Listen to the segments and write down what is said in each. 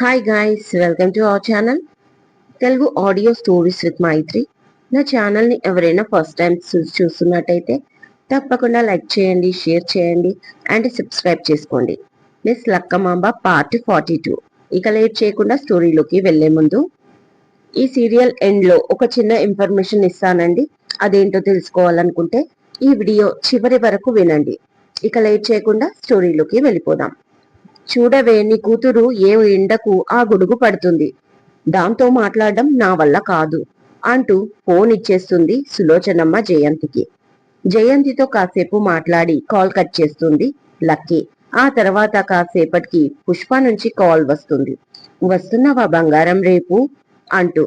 Hi guys welcome to our channel Telugu audio stories with Maitri నా ఛానల్ని ఎవరైనా first time చూస్తున్నట్టయితే తప్పకుండా లైక్ చేయండి షేర్ చేయండి అండ్ సబ్స్క్రైబ్ చేసుకోండి. Miss Lakkamamba part forty two ఇక లేట్ చేయకుండా స్టోరీలోకి వెళ్ళే ముందు ఈ సీరియల్ ఎండ్లో ఒక చిన్న ఇన్ఫర్మేషన్ ఇస్తానండి. అదేంటో తెలుసుకోవాలనుకుంటే ఈ వీడియో చివరి వరకు వినండి. ఇక లేట్ చేయకుండా స్టోరీలోకి వెళ్ళిపోదాం. చూడవే నీ కూతురు ఏ ఎండకు ఆ గొడుగు పడుతుంది. దాంతో మాట్లాడడం నా వల్ల కాదు అంటూ ఫోన్ ఇచ్చేస్తుంది సులోచనమ్మ జయంతికి. జయంతితో కాసేపు మాట్లాడి కాల్ కట్ చేస్తుంది లక్కీ. ఆ తర్వాత కాసేపటికి పుష్ప నుంచి కాల్ వస్తుంది. వస్తున్నావా బంగారం రేపు? అంటూ.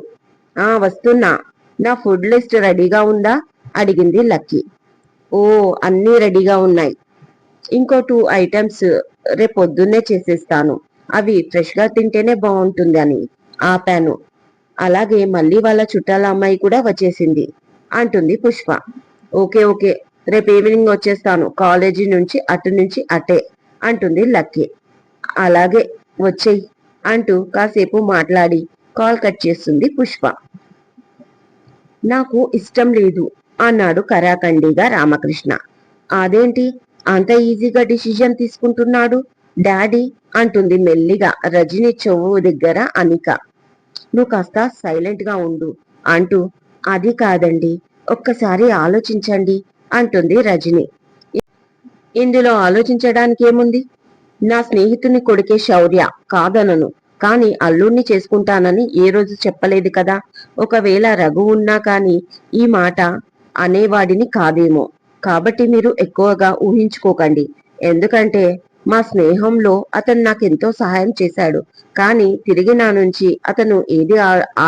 ఆ వస్తున్నా. నా ఫుడ్ లిస్ట్ రెడీగా ఉందా? అడిగింది లక్కీ. ఓ అన్నీ రెడీగా ఉన్నాయి. ఇంకో టూ ఐటమ్స్ రేపు పొద్దున్నే చేసేస్తాను. అవి ఫ్రెష్గా తింటేనే బాగుంటుంది అని ఆపాను. అలాగే మళ్ళీ వాళ్ళ చుట్టాల అమ్మాయి కూడా వచ్చేసింది అంటుంది పుష్ప. ఓకే ఓకే రేపు ఈవినింగ్ వచ్చేస్తాను. కాలేజీ నుంచి అటు నుంచి అటే అంటుంది లక్కీ. అలాగే వచ్చేయి అంటూ కాసేపు మాట్లాడి కాల్ కట్ చేస్తుంది పుష్ప. నాకు ఇష్టం లేదు అన్నాడు కరాఖండిగా రామకృష్ణ. అదేంటి? అంత ఈజీగా డిసిజన్ తీసుకుంటున్నాడు? డాడీ అంటుంది మెల్లిగా రజని చెవు దగ్గర అనిక. నువ్వు కాస్త సైలెంట్గా ఉండు అంటూ అది కాదండి ఒక్కసారి ఆలోచించండి అంటుంది రజని. ఇందులో ఆలోచించడానికి ఏముంది? నా స్నేహితుని కొడుకే శౌర్య కాదనను కాని అల్లుణ్ణి చేసుకుంటానని ఏ రోజు చెప్పలేదు కదా. ఒకవేళ రఘు ఉన్నా కాని ఈ మాట అనేవాడిని కాదేమో. కాబట్టి మీరు ఎక్కువగా ఊహించుకోకండి. ఎందుకంటే మా స్నేహంలో అతను నాకు ఎంతో సహాయం చేశాడు. కానీ తిరిగి నా నుంచి అతను ఏది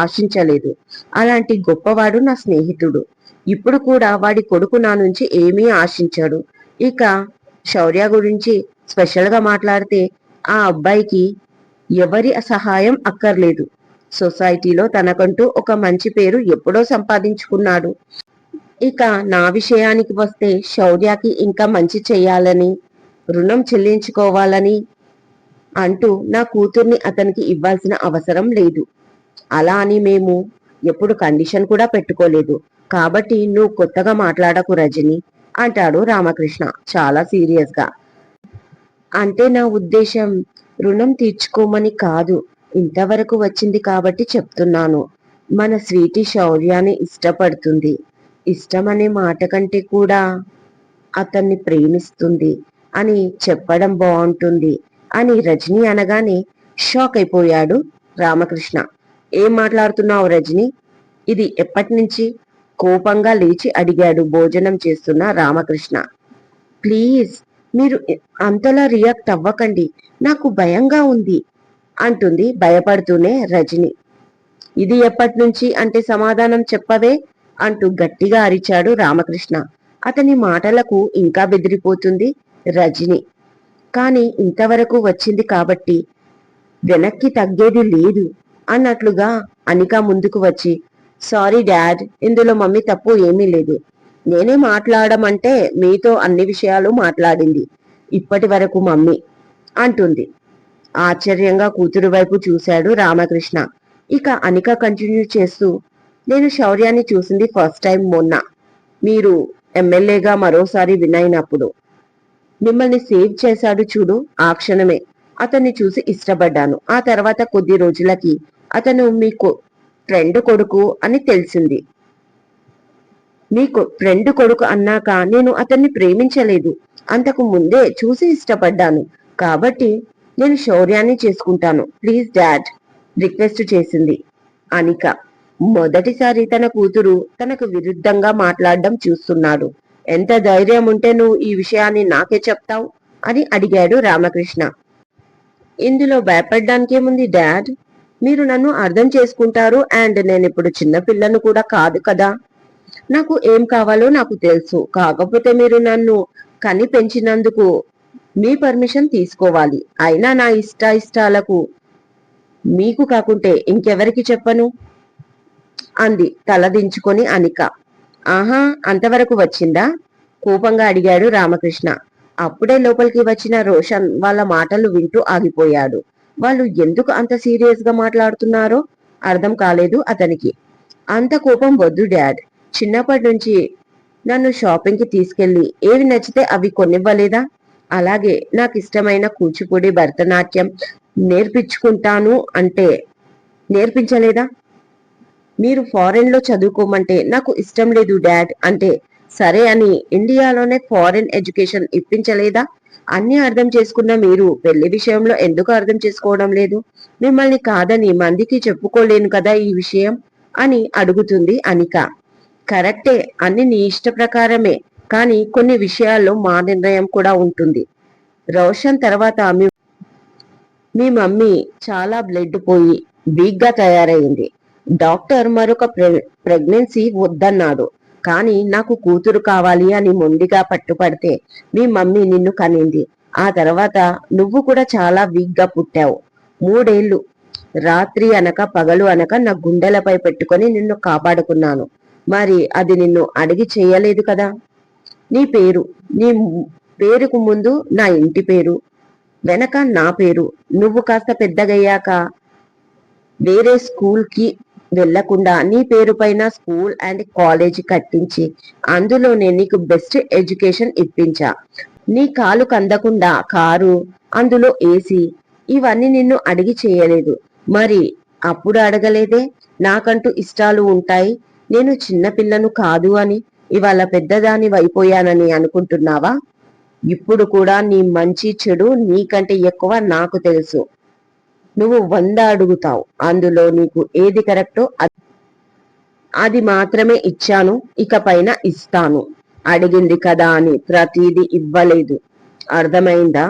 ఆశించలేదు. అలాంటి గొప్పవాడు నా స్నేహితుడు. ఇప్పుడు కూడా వాడి కొడుకు నా నుంచి ఏమీ ఆశించాడు. ఇక శౌర్య గురించి స్పెషల్గా మాట్లాడితే ఆ అబ్బాయికి ఎవరి సహాయం అక్కర్లేదు. సొసైటీలో తనకంటూ ఒక మంచి పేరు ఎప్పుడో సంపాదించుకున్నాడు. ఇక నా విషయానికి వస్తే శౌర్యకి ఇంకా మంచి చెయ్యాలని రుణం చెల్లించుకోవాలని అంటూ నా కూతుర్ని అతనికి ఇవ్వాల్సిన అవసరం లేదు. అలా అని మేము ఎప్పుడు కండిషన్ కూడా పెట్టుకోలేదు. కాబట్టి నువ్వు కొత్తగా మాట్లాడకు రజని అంటాడు రామకృష్ణ చాలా సీరియస్గా. అంటే నా ఉద్దేశం రుణం తీర్చుకోమని కాదు ఇంతవరకు వచ్చింది కాబట్టి చెప్తున్నాను. మన స్వీటి శౌర్యాన్ని ఇష్టపడుతుంది. ఇష్టమనే మాట కంటే కూడా అతన్ని ప్రేమిస్తుంది అని చెప్పడం బాగుంటుంది అని రజని అనగానే షాక్ అయిపోయాడు రామకృష్ణ. ఏం మాట్లాడుతున్నావు రజని? ఇది ఎప్పటి నుంచి కోపంగా లేచి అడిగాడు భోజనం చేస్తున్న రామకృష్ణ. ప్లీజ్ మీరు అంతలా రియాక్ట్ అవ్వకండి నాకు భయంగా ఉంది అంటుంది భయపడుతూనే రజని. ఇది ఎప్పటి నుంచి అంటే సమాధానం చెప్పవే? అంటూ గట్టిగా అరిచాడు రామకృష్ణ. అతని మాటలకు ఇంకా బెదిరిపోతుంది రజని. కాని ఇంతవరకు వచ్చింది కాబట్టి వెనక్కి తగ్గేది లేదు అన్నట్లుగా అనిక ముందుకు వచ్చి సారీ డాడ్ ఇందులో మమ్మీ తప్పు ఏమీ లేదు. నేనే మాట్లాడమంటే మీతో అన్ని విషయాలు మాట్లాడింది. ఇప్పటి వరకు మమ్మీ అంటుంది. ఆశ్చర్యంగా కూతురు వైపు చూశాడు రామకృష్ణ. ఇక అనిక కంటిన్యూ చేస్తూ నేను శౌర్యాన్ని చూసింది ఫస్ట్ టైం మొన్న. మీరు ఎమ్మెల్యేగా మరోసారి వినైనప్పుడు మిమ్మల్ని సేవ్ చేశాడు చూడు ఆ క్షణమే. అతన్ని చూసి ఇష్టపడ్డాను. ఆ తర్వాత కొద్ది రోజులకి అతను మీకు ఫ్రెండ్ కొడుకు అని తెలిసింది. మీకు ఫ్రెండ్ కొడుకు అన్నాక నేను అతన్ని ప్రేమించలేదు. అంతకు ముందే చూసి ఇష్టపడ్డాను. కాబట్టి నేను శౌర్యాన్ని చేసుకుంటాను. ప్లీజ్ డాడ్ రిక్వెస్ట్ చేసింది. అనిక మొదటిసారి తన కూతురు తనకు విరుద్ధంగా మాట్లాడడం చూస్తున్నాడు. ఎంత ధైర్యం ఉంటే నువ్వు ఈ విషయాన్ని నాకే చెప్తావు? అని అడిగాడు రామకృష్ణ. ఇందులో భయపడ్డానికేముంది డాడ్? మీరు నన్ను అర్థం చేసుకుంటారు అండ్ నేను ఇప్పుడు చిన్న పిల్లను కూడా కాదు కదా. నాకు ఏం కావాలో నాకు తెలుసు. కాకపోతే మీరు నన్ను కని పెంచినందుకు మీ పర్మిషన్ తీసుకోవాలి. అయినా నా ఇష్ట ఇష్టాలకు మీకు కాకుంటే ఇంకెవరికి చెప్పను? అంది తలదించుకొని అనిక. ఆహా అంతవరకు వచ్చిందా? కోపంగా అడిగాడు రామకృష్ణ. అప్పుడే లోపలికి వచ్చిన రోషన్ వాళ్ళ మాటలు వింటూ ఆగిపోయాడు. వాళ్ళు ఎందుకు అంత సీరియస్గా మాట్లాడుతున్నారో అర్థం కాలేదు అతనికి. అంత కోపం వద్దు డాడ్. చిన్నప్పటి నుంచి నన్ను షాపింగ్కి తీసుకెళ్ళి ఏవి నచ్చితే అవి కొనివ్వలేదా? అలాగే నాకు ఇష్టమైన కూచిపూడి భరతనాట్యం నేర్పించుకుంటాను అంటే నేర్పించలేదా? మీరు ఫారెన్లో చదువుకోమంటే నాకు ఇష్టం లేదు డాడ్ అంటే సరే అని ఇండియాలోనే ఫారెన్ ఎడ్యుకేషన్ ఇప్పించలేదా? అన్ని అర్థం చేసుకున్న మీరు పెళ్ళి విషయంలో ఎందుకు అర్థం చేసుకోవడం లేదు? మిమ్మల్ని కాదని మందికి చెప్పుకోలేను కదా ఈ విషయం? అని అడుగుతుంది అనిక. కరెక్టే అన్ని నీ ఇష్ట ప్రకారమే కానీ కొన్ని విషయాల్లో మా నిర్ణయం కూడా ఉంటుంది. రోషన్ తర్వాత మీ మీ మమ్మీ చాలా బ్లడ్ పోయి వీక్గా తయారైంది. డాక్టర్ మరొక ప్రెగ్నెన్సీ వద్దన్నాడు. కానీ నాకు కూతురు కావాలి అని మొండిగా పట్టుపడితే మీ మమ్మీ నిన్ను కనింది. ఆ తర్వాత నువ్వు కూడా చాలా వీక్గా పుట్టావు. మూడేళ్ళు రాత్రి అనక పగలు అనక నా గుండెలపై పెట్టుకొని నిన్ను కాపాడుకున్నాను. మరి అది నిన్ను అడిగి చేయలేదు కదా? నీ పేరు. నీ పేరుకు ముందు నా ఇంటి పేరు. వెనక నా పేరు. నువ్వు కాస్త పెద్దగయ్యాక వేరే స్కూల్కి వెళ్ళకుండా నీ పేరు పైన స్కూల్ అండ్ కాలేజ్ కట్టించి అందులోనే నీకు బెస్ట్ ఎడ్యుకేషన్ ఇప్పించా. నీ కాలు కందకుండా కారు అందులో ఏసీ ఇవన్నీ నిన్ను అడిగి చేయలేదు. మరి అప్పుడు అడగలేదే? నాకంటూ ఇష్టాలు ఉంటాయి. నేను చిన్నపిల్లను కాదు అని ఇవాళ పెద్దదాని అయిపోయానని అనుకుంటున్నావా? ఇప్పుడు కూడా నీ మంచి చెడు నీకంటే ఎక్కువ నాకు తెలుసు. నువ్వు వంద అడుగుతావు. అందులో నీకు ఏది కరెక్టో అది మాత్రమే ఇచ్చాను ఇక పైన ఇస్తాను. అడిగింది కదా అని ప్రతిదీ ఇవ్వలేదు. అర్థమైందా?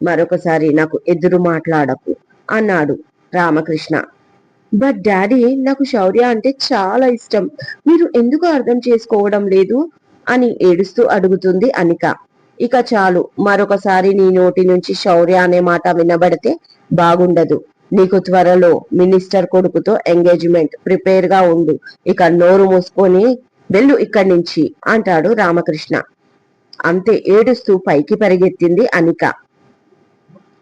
మరొకసారి నాకు ఎదురు మాట్లాడకు అన్నాడు రామకృష్ణ. బట్ డాడీ నాకు శౌర్య అంటే చాలా ఇష్టం. మీరు ఎందుకు అర్థం చేసుకోవడం లేదు? అని ఏడుస్తూ అడుగుతుంది అనిక. ఇక చాలు. మరొకసారి నీ నోటి నుంచి శౌర్య అనే మాట వినబడితే బాగుండదు. నీకు త్వరలో మినిస్టర్ కొడుకుతో ఎంగేజ్మెంట్ ప్రిపేర్గా ఉండు. ఇక నోరు మూసుకొని వెళ్ళు ఇక్కడి నుంచి అంటాడు రామకృష్ణ. అంతే ఏడుస్తూ పైకి పరిగెత్తింది అనిక.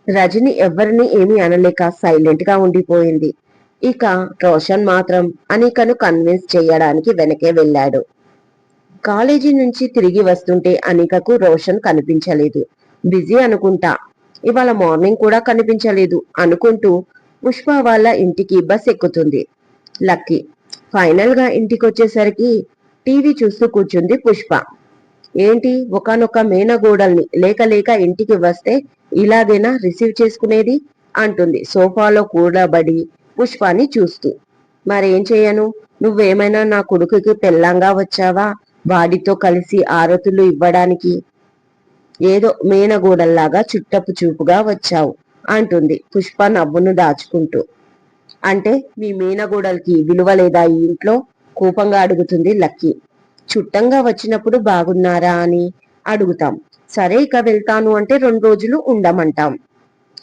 రజని ఎవరిని ఏమీ అనలేక సైలెంట్గా ఉండిపోయింది. ఇక రోషన్ మాత్రం అనికను కన్విన్స్ చేయడానికి వెనకే వెళ్ళాడు. కాలేజీ నుంచి తిరిగి వస్తుంటే అనికకు రోషన్ కనిపించలేదు. బిజీ అనుకుంటా. ఇవాళ మార్నింగ్ కూడా కనిపించలేదు అనుకుంటూ పుష్ప వాళ్ళ ఇంటికి బస్ ఎక్కుతుంది. లక్కీ ఫైనల్గా ఇంటికి వచ్చేసరికి టీవీ చూస్తూ కూర్చుంది పుష్ప. ఏంటి ఒకనొక మేనగోడల్ని లేక లేక ఇంటికి వస్తే ఇలాగైనా రిసీవ్ చేసుకునేది? అంటుంది. సోఫాలో కూడబడి పుష్పాని చూస్తూ. మరేం చేయను? నువ్వేమైనా నా కొడుకుకి పెళ్ళంగా వచ్చావా? వాడితో కలిసి ఆరతులు ఇవ్వడానికి ఏదో మేనగూడల్లాగా చుట్టపు చూపుగా వచ్చావు అంటుంది పుష్ప నవ్వును దాచుకుంటూ. అంటే మీ మేనగూడలకి విలువ లేదా ఈ ఇంట్లో? కోపంగా అడుగుతుంది లక్కీ. చుట్టంగా వచ్చినప్పుడు బాగున్నారా అని అడుగుతాం. సరే ఇక వెళ్తాను అంటే రెండు రోజులు ఉండమంటాం.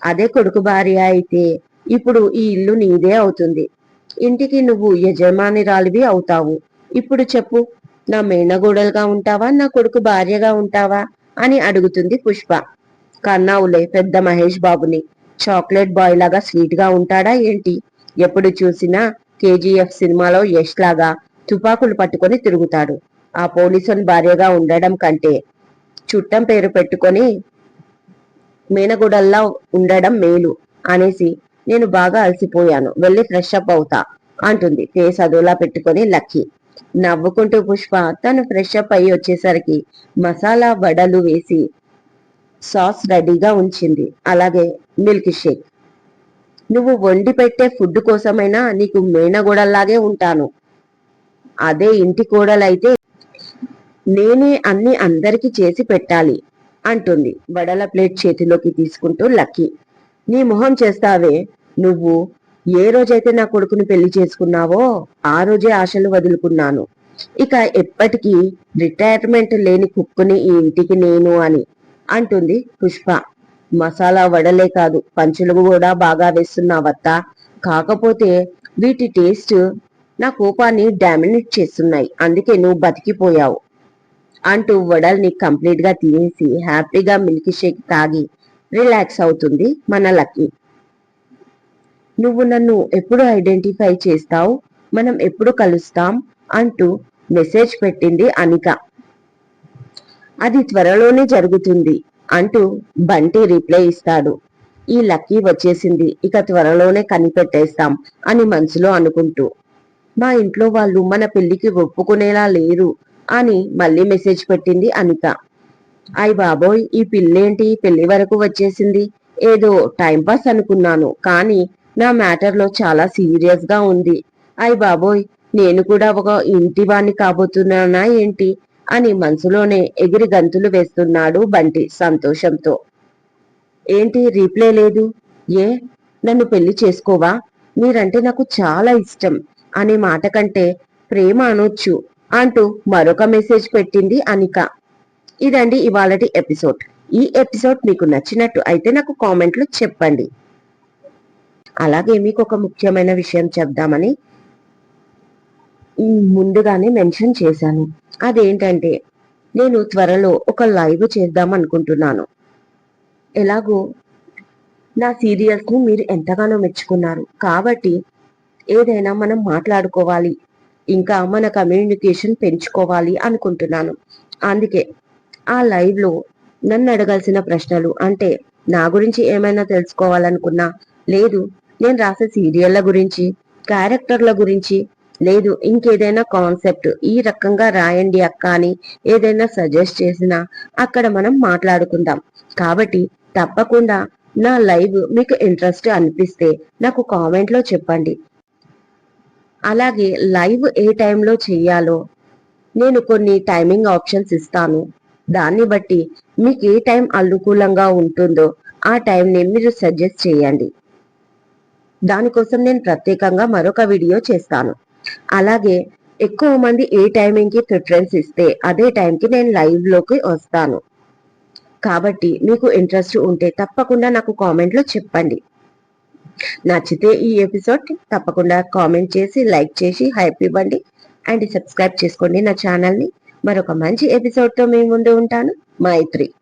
అదే కొడుకు భార్య అయితే ఇప్పుడు ఈ ఇల్లు నీదే అవుతుంది. ఇంటికి నువ్వు యజమానిరాలివి అవుతావు. ఇప్పుడు చెప్పు నా మేనగూడలుగా ఉంటావా నా కొడుకు భార్యగా ఉంటావా? అని అడుగుతుంది పుష్ప. కన్నావులే పెద్ద మహేష్ బాబుని. చాక్లెట్ బాయ్ లాగా స్వీట్గా ఉంటాడా ఏంటి? ఎప్పుడు చూసినా కేజీఎఫ్ సినిమాలో యష్ లాగా తుపాకులు పట్టుకొని తిరుగుతాడు. ఆ పోలీసుని భార్యగా ఉండడం కంటే చుట్టం పేరు పెట్టుకొని మేనగూడల్లా ఉండడం మేలు అనేసి నేను బాగా అలసిపోయాను. వెళ్ళి ఫ్రెష్ అప్ అవుతా అంటుంది. ఫేస్ అదోలా పెట్టుకొని లక్కీ. నవ్వుకుంటూ పుష్ప తను ఫ్రెష్ అప్ అయ్యి వచ్చేసరికి మసాలా వడలు వేసి సాస్ రెడీగా ఉంచింది. అలాగే మిల్క్ షేక్ నువ్వు వండి పెట్టే ఫుడ్ కోసమైనా నీకు మేనగోడల్లాగే ఉంటాను. అదే ఇంటి కోడలైతే నేనే అన్ని అందరికి చేసి పెట్టాలి అంటుంది. వడల ప్లేట్ చేతిలోకి తీసుకుంటూ లక్కీ. నీ మొహం చేస్తావే నువ్వు ఏ రోజైతే నా కొడుకుని పెళ్ళి చేసుకున్నావో ఆ రోజే ఆశలు వదులుకున్నాను. ఇక ఎప్పటికీ రిటైర్మెంట్ లేని కుక్కుని ఈ ఇంటికి నేను అని అంటుంది పుష్ప. మసాలా వడలే కాదు పంచులు కూడా బాగా వేస్తున్నావత్త. కాకపోతే వీటి టేస్ట్ నా కోపాన్ని డామినేట్ చేస్తున్నాయి అందుకే నువ్వు బతికిపోయావు అంటూ వడల్ని కంప్లీట్గా తినేసి హ్యాపీగా మిల్క్ షేక్ తాగి రిలాక్స్ అవుతుంది మన లక్కీ. నువ్వు నన్ను ఎప్పుడు ఐడెంటిఫై చేస్తావు? మనం ఎప్పుడు కలుస్తాం? అంటూ మెసేజ్ పెట్టింది అనిక. అది త్వరలోనే జరుగుతుంది అంటూ బంటి రిప్లై ఇస్తాడు. ఈ లక్కీ వచ్చేసింది. ఇక త్వరలోనే కనిపెట్టేస్తాం అని మనసులో అనుకుంటూ. మా ఇంట్లో వాళ్ళు మన పెళ్ళికి ఒప్పుకునేలా లేరు అని మళ్ళీ మెసేజ్ పెట్టింది అనిక. అయ్ బాబోయ్ ఈ పిల్లేంటి? పెళ్ళి వరకు వచ్చేసింది. ఏదో టైంపాస్ అనుకున్నాను. కానీ నా మ్యాటర్లో చాలా సీరియస్గా ఉంది. అయ్ బాబోయ్ నేను కూడా ఒక ఇంటి వాణ్ణి కాబోతున్నానా ఏంటి? అని మనసులోనే ఎగిరి గంతులు వేస్తున్నాడు బంటి సంతోషంతో. ఏంటి రీప్లే లేదు? ఏ? నన్ను పెళ్ళి చేసుకోవా? మీరంటే నాకు చాలా ఇష్టం అనే మాట కంటే ప్రేమ అనొచ్చు అంటూ మరొక మెసేజ్ పెట్టింది అనిక. ఇదండి ఇవాళటి ఎపిసోడ్. ఈ ఎపిసోడ్ మీకు నచ్చినట్టు అయితే నాకు కామెంట్లు చెప్పండి. అలాగే మీకు ఒక ముఖ్యమైన విషయం చెప్దామని ముందుగానే మెన్షన్ చేశాను. అదేంటంటే నేను త్వరలో ఒక లైవ్ చేద్దాం అనుకుంటున్నాను. ఎలాగో నా సీరియల్స్ని మీరు ఎంతగానో మెచ్చుకున్నారు. కాబట్టి ఏదైనా మనం మాట్లాడుకోవాలి. ఇంకా మన కమ్యూనికేషన్ పెంచుకోవాలి అనుకుంటున్నాను. అందుకే ఆ లైవ్లో నన్ను అడగాల్సిన ప్రశ్నలు అంటే నా గురించి ఏమైనా తెలుసుకోవాలనుకున్నా లేదు నేను రాసే సీరియళ్ళ గురించి క్యారెక్టర్ల గురించి లేదు ఇంకేదైనా కాన్సెప్ట్ ఈ రకంగా రాయండి అక్క అని ఏదైనా సజెస్ట్ చేసినా అక్కడ మనం మాట్లాడుకుందాం. కాబట్టి తప్పకుండా నా లైవ్ మీకు ఇంట్రెస్ట్ అనిపిస్తే నాకు కామెంట్లో చెప్పండి. అలాగే లైవ్ ఏ టైంలో చెయ్యాలో నేను కొన్ని టైమింగ్ ఆప్షన్స్ ఇస్తాను. దాన్ని బట్టి మీకు ఏ టైం అనుకూలంగా ఉంటుందో ఆ టైంని మీరు సజెస్ట్ చేయండి. దానికోసం నేను ప్రత్యేకంగా మరొక వీడియో చేస్తాను. అలాగే ఎక్కువ మంది ఏ టైమింగ్కి ప్రిఫరెన్స్ ఇస్తే అదే టైంకి నేను లైవ్లోకి వస్తాను. కాబట్టి మీకు ఇంట్రెస్ట్ ఉంటే తప్పకుండా నాకు కామెంట్లో చెప్పండి. నచ్చితే ఈ ఎపిసోడ్ తప్పకుండా కామెంట్ చేసి లైక్ చేసి హైప్ ఇవ్వండి. అండ్ సబ్స్క్రైబ్ చేసుకోండి నా ఛానల్ని. మరొక మంచి ఎపిసోడ్తో మీ ముందు ఉంటాను. మైత్రి.